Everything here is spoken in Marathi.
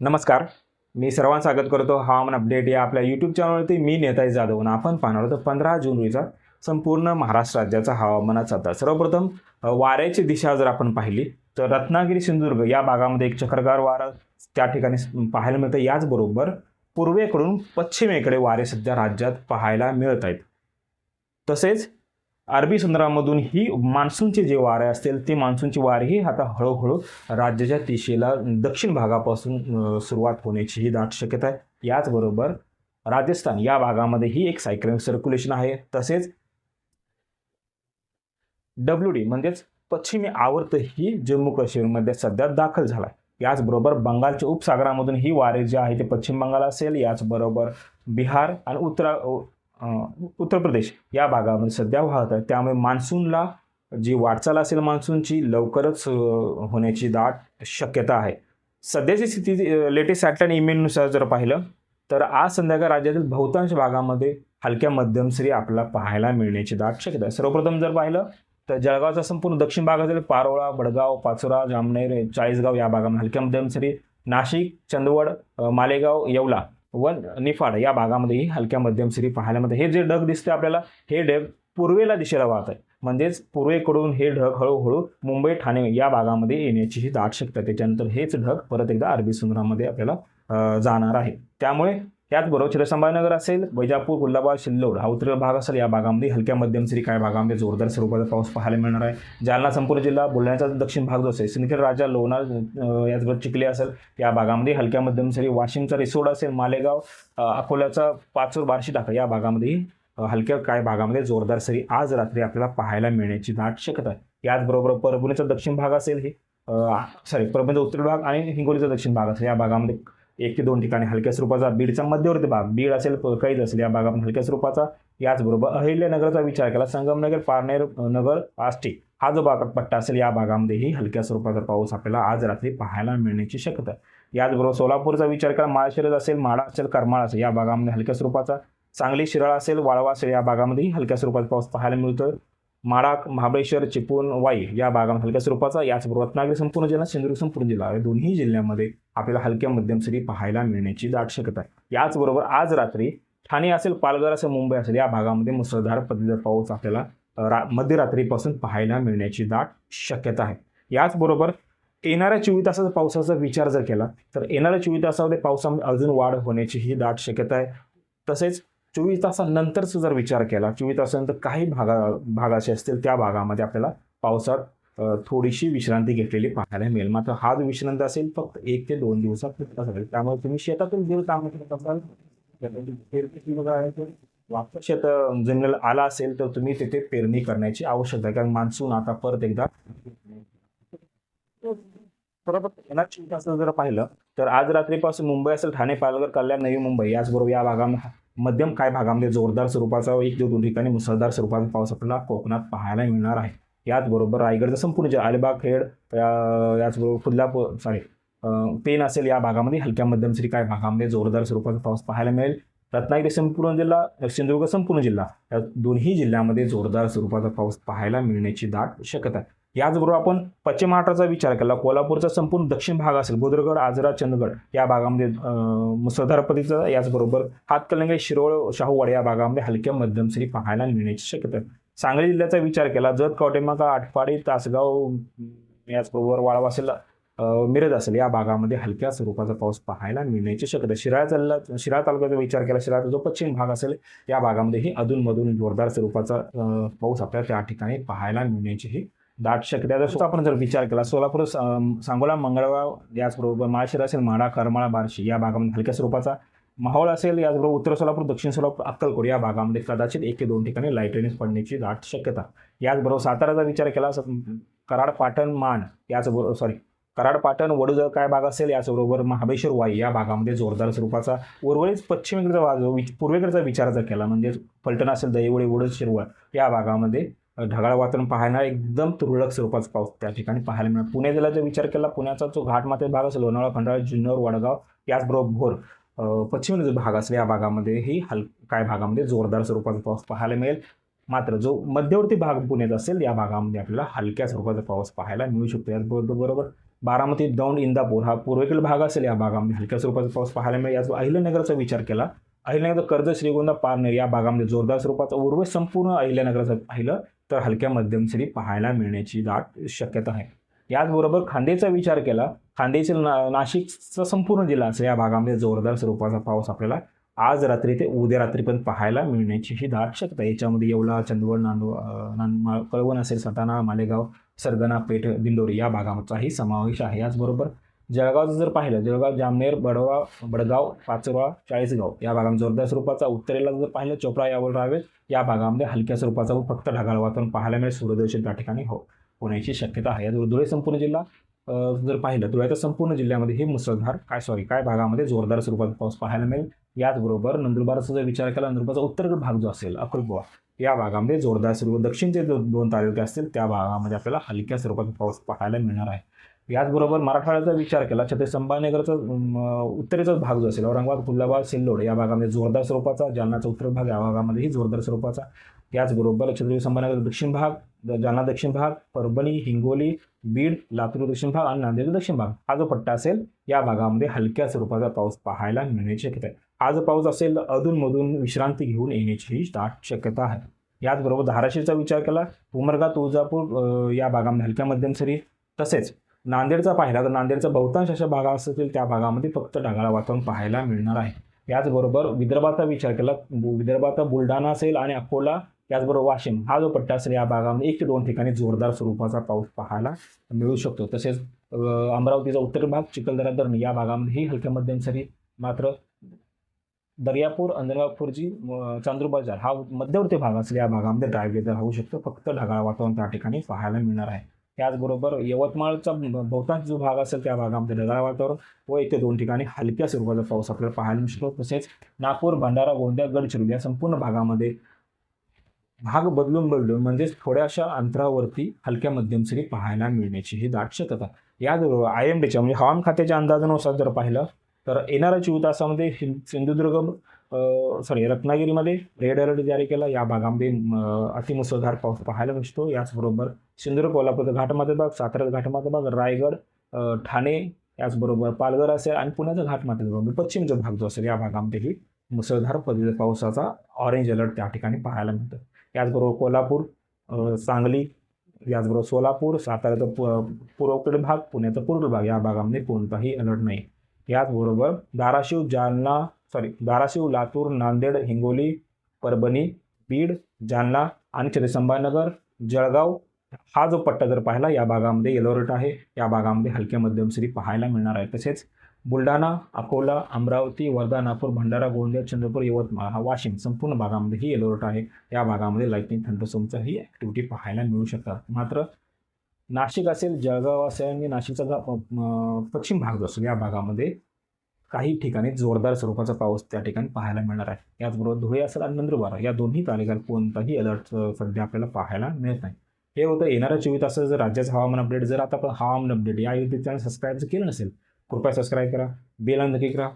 नमस्कार. मी सर्वांचं स्वागत करतो. हवामान अपडेट या आपल्या यूट्यूब चॅनलवरती मी नेताजी जाधव आणि आपण पाहणार होतो पंधरा जून रोजीचा संपूर्ण महाराष्ट्र राज्याचा हवामानाचा आता सर्वप्रथम वाऱ्याची दिशा जर आपण पाहिली तर रत्नागिरी सिंधुदुर्ग या भागामध्ये एक चक्रगार वारा त्या ठिकाणी पाहायला मिळतं. याचबरोबर पूर्वेकडून पश्चिमेकडे वारे सध्या राज्यात पाहायला मिळत आहेत. तसेच अरबी समुद्रामधून ही मान्सूनचे जे वारे असतील ते मान्सूनची वारेही आता हळूहळू राज्याच्या दिशेला दक्षिण भागापासून सुरुवात होण्याची ही दाट शक्यता आहे. याचबरोबर राजस्थान या भागामध्ये ही एक सायक्लोनिक सर्क्युलेशन आहे. तसेच डब्ल्यू डी म्हणजेच पश्चिमी आवर्त ही जम्मू काश्मीरमध्ये सध्या दाखल झाला आहे याचबरोबर बंगालच्या उपसागरामधून ही वारे जे आहे ते पश्चिम बंगाल असेल याचबरोबर बिहार आणि उत्तरा उत्तर प्रदेश या भागामध्ये सध्या वाहत आहे. त्यामुळे मान्सूनला जी वाटचाल असेल मान्सूनची लवकरच होण्याची दाट शक्यता आहे. सध्याची स्थिती लेटेस्ट सॅटेलाईट इमेलनुसार जर पाहिलं तर आज संध्याकाळ राज्यातील बहुतांश भागामध्ये हलक्या मध्यम सरी आपल्याला पाहायला मिळण्याची दाट शक्यता आहे. सर्वप्रथम जर पाहिलं तर जळगावचा संपूर्ण दक्षिण भागातील पारोळा बडगाव पाचोरा जामनेर चाळीसगाव या भागामध्ये हलक्या मध्यम सरी नाशिक चंदवड मालेगाव येवला व निफाड या भागामध्येही हलक्या मध्यम सरी पाहायला मिळते हे जे ढग दिसते आपल्याला हे ढग पूर्वेला दिशेला वाहत आहे म्हणजेच पूर्वेकडून हे ढग हळूहळू मुंबई ठाणे या भागामध्ये येण्याची ही दाट शक्यता त्याच्यानंतर हेच ढग परत एकदा अरबी समुद्रामध्ये आपल्याला जाणार आहे. त्यामुळे त्याचबरोबर छत्रसंभाजीनगर असेल वैजापूर कुल्हाबाद सिल्लोड हा उत्तर भाग असेल. या भागामध्ये हलक्या मध्यम सरी भागामध्ये जोरदार स्वरूपाचा पाऊस पाहायला मिळणार आहे. जालना संपूर्ण जिल्हा बुलढाण्याचा दक्षिण भाग जो असेल सिंदखेड राजा लोणार याचबरोबर चिखली असेल या भागामध्ये हलक्या मध्यम सरी. वाशिमचा रिसोड असेल मालेगाव अकोल्याचा पाचूर बार्शी टाका या भागामध्येही हलक्या काय भागामध्ये जोरदार सरी आज रात्री आपल्याला पाहायला मिळण्याची दाट शक्यता आहे. याचबरोबर परभणीचा दक्षिण भाग असेल हे सॉरी परभणीचा उत्तर भाग आणि हिंगोलीचा दक्षिण भाग असेल. या भागामध्ये एक ते दोन ठिकाणी हलक्या स्वरूपाचा बीडचा मध्यवर्ती भाग. बीड असेल प- कैद असेल या भागामध्ये हलक्या स्वरूपाचा याचबरोबर अहिल्यानगरचा विचार केला. संगमनगर पारनेर नगर आष्टी. हा जो भाग पट्टा असेल या भागामध्येही हलक्या स्वरूपाचा पाऊस आपल्याला आज रात्री पाहायला मिळण्याची शक्यता आहे. याचबरोबर सोलापूरचा विचार केला. माळशिरज असेल माडा असेल करमाळ असेल या भागामध्ये हलक्या स्वरूपाचा सांगली शिराळा असेल वाळवा असेल या भागामध्येही हलक्या स्वरूपाचा पाऊस पाहायला मिळतो माडाक महाबळेश्वर चिपळूण वाई या भागामध्ये हलक्या स्वरूपाचा याचबरोबर रत्नागिरी संपूर्ण जिल्हा सिंधुदुर्ग संपूर्ण जिल्हा या दोन्ही जिल्ह्यामध्ये आपल्याला हलक्या मध्यम सरी पाहायला मिळण्याची दाट शक्यता आहे. याचबरोबर आज रात्री ठाणे असेल पालघर असेल मुंबई असेल या भागामध्ये मुसळधार पदवीधर पाऊस आपल्याला रा मध्यरात्रीपासून पाहायला मिळण्याची दाट शक्यता आहे. याचबरोबर येणाऱ्या चोवीस तासाचा पावसाचा विचार जर केला तर येणाऱ्या चोवीस तासामध्ये पावसामध्ये अजून वाढ होण्याची ही दाट शक्यता आहे. तसेच चोवीस तासानंतरच जर विचार केला चोवीस तासानंतर काही भागा भाग असे असतील त्या भागामध्ये आपल्याला पावसात थोडीशी विश्रांती घेतलेली पाहायला मिळेल. मात्र हा जो विश्रांती असेल फक्त एक ते दोन दिवसात असेल त्यामुळे तुम्ही शेतातून दीड काम करत असाल वापस शेत जमिनीला आला असेल तर तुम्ही तिथे पेरणी करण्याची आवश्यकता आहे. कारण मान्सून आता परत एकदा बरोबर. येणार जर पाहिलं तर आज रात्रीपासून मुंबई असेल ठाणे पालघर कल्याण नवी मुंबई याचबरोबर या भागामध्ये मध्यम काय भागामध्ये जोरदार स्वरूपाचा एक दोन ठिकाणी मुसळधार स्वरूपाचा पाऊस आपल्याला कोकणात पाहायला मिळणार आहे. याचबरोबर रायगडचं संपूर्ण जे अलिबाग खेड या- याचबरोबर कुर्लापूर सॉरी पेन असेल या भागामध्ये हलक्या मध्यम श्री काय भागामध्ये जोरदार स्वरूपाचा पाऊस पाहायला मिळेल. रत्नागिरी संपूर्ण जिल्हा दक्षिणदुर्ग संपूर्ण जिल्हा या दोन्ही जिल्ह्यामध्ये जोरदार स्वरूपाचा पाऊस पाहायला मिळण्याची दाट शक्यता आहे. याचबरोबर आपण पश्चिम महाराष्ट्राचा विचार केला कोल्हापूरचा संपूर्ण दक्षिण भाग असेल बुद्रगड आजरा चंदगड या भागामध्ये अं, मुसळधार पद्धतीचा याचबरोबर हातकलंगे शिरोळ शाहूवाड या भागामध्ये हलक्या मध्यम सरी पाहायला मिळण्याची शक्यता सांगली जिल्ह्याचा विचार केला जत कवटेमाका आटपाडी तासगाव याचबरोबर वाळवा असेल मिरज असेल या भागामध्ये हलक्या स्वरूपाचा पाऊस पाहायला मिळण्याची शक्यता शिराळा जिल्ह्यात शिराळा तालुक्याचा विचार केला शिराळा जो पश्चिम भाग असेल या भागामध्येही अधूनमधून जोरदार स्वरूपाचा पाऊस आपल्याला त्या ठिकाणी पाहायला मिळण्याची ही दाट शक्य त्याचा आपण जर विचार केला सोलापूर सांगोला मंगळगाव याचबरोबर माळशिर असेल माडा करमाळा बार्शी या भागामध्ये हलक्या स्वरूपाचा माहोळ असेल याचबरोबर उत्तर सोलापूर दक्षिण सोलापूर अक्कलकोट या भागामध्ये कदाचित एक ते दोन ठिकाणी लाइट पडण्याची दाट शक्यता. याचबरोबर साताराचा विचार केला कराड पाटण मान याचबरोबर सॉरी कराड पाटण वडोदर काय भाग असेल याचबरोबर महाबळेश्वर वाई या भागामध्ये जोरदार स्वरूपाचा उर्वरित पश्चिमेकडचा भाग पूर्वेकडचा विचार जर केला म्हणजे फलटण असेल दहिवडे वडोद शिरवळ या भागामध्ये ढगाळ वातावरण पाहणार एकदम तुरळक स्वरूपाचा पाऊस त्या ठिकाणी पाहायला मिळणार. पुणे जिल्ह्याचा विचार केला पुण्याचा जो घाटमाथे भाग असेल लोणावळा खंडाळा जुन्नर वडगाव याचबरोबर भोर पश्चिम जो भाग असेल या भागामध्ये ही हल काय भागामध्ये जोरदार स्वरूपाचा पाऊस पाहायला मिळेल. मात्र जो मध्यवर्ती भाग पुण्यात असेल या भागामध्ये आपल्याला हलक्या स्वरूपाचा पाऊस पाहायला मिळू शकतो. याचबरोबर बरोबर बारामती दौंड इंदापूर हा पूर्वेकडील भाग असेल या भागामध्ये हलक्या स्वरूपाचा पाऊस पाहायला मिळेल. याच अहिल्यानगरचा विचार केला अहिल्यानगर कर्ज श्रीगोंदा पारनेर या भागामध्ये जोरदार स्वरूपाचा उर्वे संपूर्ण अहिल्यानगराचं पाहिलं तर हलक्या मध्यम सरी पाहायला मिळण्याची दाट शक्यता आहे. याचबरोबर खांदेचा विचार केला खांदेतील ना नाशिकचा संपूर्ण जिल्हा असेल या भागामध्ये जोरदार स्वरूपाचा पाऊस आपल्याला आज रात्री ते उद्या रात्रीपर्यंत पाहायला मिळण्याची ही दाट शक्यता आहे. याच्यामध्ये येवला चंदवड नांदव नांदमाळ कळवण असेल सटाणा मालेगाव सरगणा पेठ दिंडोरी या भागाचाही समावेश आहे. याचबरोबर जळगावचं जर पाहिलं जळगाव जामनेर बडवा बडगाव पाचोरा चाळीसगाव या भागामध्ये जोरदार स्वरूपाचा उत्तरेला जर पाहिलं चोपडा यावर रावेत या भागामध्ये हलक्या स्वरूपाचा व फक्त ढगाळ वातावरण पाहायला मिळेल. सूर्यदर्शन त्या ठिकाणी हो होण्याची शक्यता आहे. धुळे संपूर्ण जिल्हा जर पाहिलं धुळ्याच्या संपूर्ण जिल्ह्यामध्ये हे मुसळधार काय सॉरी काय भागामध्ये जोरदार स्वरूपात पाऊस पाहायला मिळेल. याचबरोबर नंदुरबारचा जर विचार केला नंदुरबारचा उत्तर भाग जो असेल अकोलगोवा या भागामध्ये जोरदार स्वरूप दक्षिणचे जो दोन तालुके असतील त्या भागामध्ये आपल्याला हलक्या स्वरूपात पाऊस पाहायला मिळणार आहे. याचबरोबर मराठवाड्याचा विचार केला छत्रपती संभाजीनगरचा उत्तरेचाच उत्तरेचा भाग जो असेल औरंगाबाद कुल्लाबाद सिल्लोड या भागामध्ये जोरदार स्वरूपाचा जालनाचा उत्तर भाग या भागामध्येही जोरदार स्वरूपाचा. याचबरोबर छत्रपती संभाजीनगर दक्षिण भाग जालना दक्षिण भाग परभणी हिंगोली बीड लातूर दक्षिण भाग आणि नांदेड दक्षिण भाग. हा जो पट्टा असेल या भागामध्ये हलक्या स्वरूपाचा पाऊस पाहायला मिळण्याची शक्यता आहे. हा जो पाऊस असेल अधूनमधून विश्रांती घेऊन येण्याची दाट शक्यता आहे. याचबरोबर धाराशिवचा विचार केला उमरगा तुळजापूर या भागामध्ये हलक्या मध्यम सरी तसेच नांदेडचा पाहिला तर नांदेडचा बहुतांश अशा भागा असतील त्या भागामध्ये फक्त ढगाळ वातावरण पाहायला मिळणार आहे. याचबरोबर विदर्भाचा विचार केला बु- विदर्भाचा बुलढाणा असेल आणि अकोला याचबरोबर वाशिम हा जो पट्टा असेल या भागामध्ये एक ते दोन ठिकाणी जोरदार स्वरूपाचा पाऊस पाहायला मिळू शकतो. तसेच अमरावतीचा उत्तर भाग चिखलदरा धरण या भागामध्येही हलक्या मध्यम सरी मात्र दर्यापूर अंजनगावपूरजी खुर्जी बाजार हा मध्यवर्ती भाग असेल या भागामध्ये ड्राय वेदर राहू शकतो. फक्त ढगाळ वातावरण त्या ठिकाणी पाहायला मिळणार आहे. त्याचबरोबर यवतमाळचा बहुतांश जो भाग असेल त्या भागामध्ये ढगाळ वातावरण व एक ते दोन ठिकाणी हलक्या स्वरूपाचा पाऊस आपल्याला पाहायला मिळू शकतो तसेच नागपूर भंडारा गोंदिया गडचिरोली या संपूर्ण भागामध्ये भाग बदलून बदलून म्हणजेच थोड्याशा अंतरावरती हलक्या मध्यम सरी पाहायला मिळण्याची ही दाट शक्यता. याचबरोबर आय एम डीच्या म्हणजे हवामान खात्याच्या अंदाजानुसार जर पाहिलं तर येणाऱ्या चोवीस तासामध्ये सिंधुदुर्ग सॉरी रत्नागिरीमध्ये रेड अलर्ट जारी केला. या भागामध्ये अतिमुसळधार पाऊस पाहायला मिळतो. याचबरोबर सिंधुदुर्ग कोल्हापूरचा घाटमाथा भाग सातारा घाटमाथा भाग रायगड ठाणे याचबरोबर पालघर असेल आणि पुण्याचा घाटमाथा भाग म्हणजे पश्चिमचा भाग जो असेल या भागामध्येही मुसळधार पद्धतीचा पावसाचा ऑरेंज अलर्ट त्या ठिकाणी पाहायला मिळतं. याचबरोबर कोल्हापूर सांगली याचबरोबर सोलापूर साताऱ्याचा प पूर्वकडील भाग पुण्याचा पूर्व भाग या भागामध्ये कोणताही अलर्ट नाही. याचबरोबर धाराशिव जालना सॉरी धाराशिव लातूर नांदेड हिंगोली परभणी बीड जालना आणि छत्रपती जळगाव. हा जो पट्टा जर पाहिला या भागामध्ये येलो आहे. या भागामध्ये हलक्या मध्यम सरी पाहायला मिळणार आहे. तसेच बुलढाणा अकोला अमरावती वर्धा नागपूर भंडारा गोंदिया चंद्रपूर यवतमाळ हा वाशिम संपूर्ण भागामध्ये ही येलो आहे. या भागामध्ये लाईटनिंग थंडसोमचा ही ॲक्टिव्हिटी पाहायला मिळू शकतात. मात्र नाशिक असेल जळगाव असेल आणि नाशिकचा पश्चिम भाग जो असेल या भागामध्ये काही ठिकाणी जोरदार स्वरूपाचा पाऊस त्या ठिकाणी पाहायला मिळणार आहे. याचबरोबर धुळे असेल आणि नंदुरबार या दोन्ही तालुक्यात कोणताही अलर्ट सध्या आपल्याला पाहायला मिळत नाही. हे होतं येणाऱ्या चोवीस तासाचं जर राज्याचं हवामान अपडेट जर आता आपण हवामान अपडेट या युट्यूब चॅनल सबस्क्राईब जर केलं नसेल कृपया सबस्क्राईब करा बेल नक्की करा.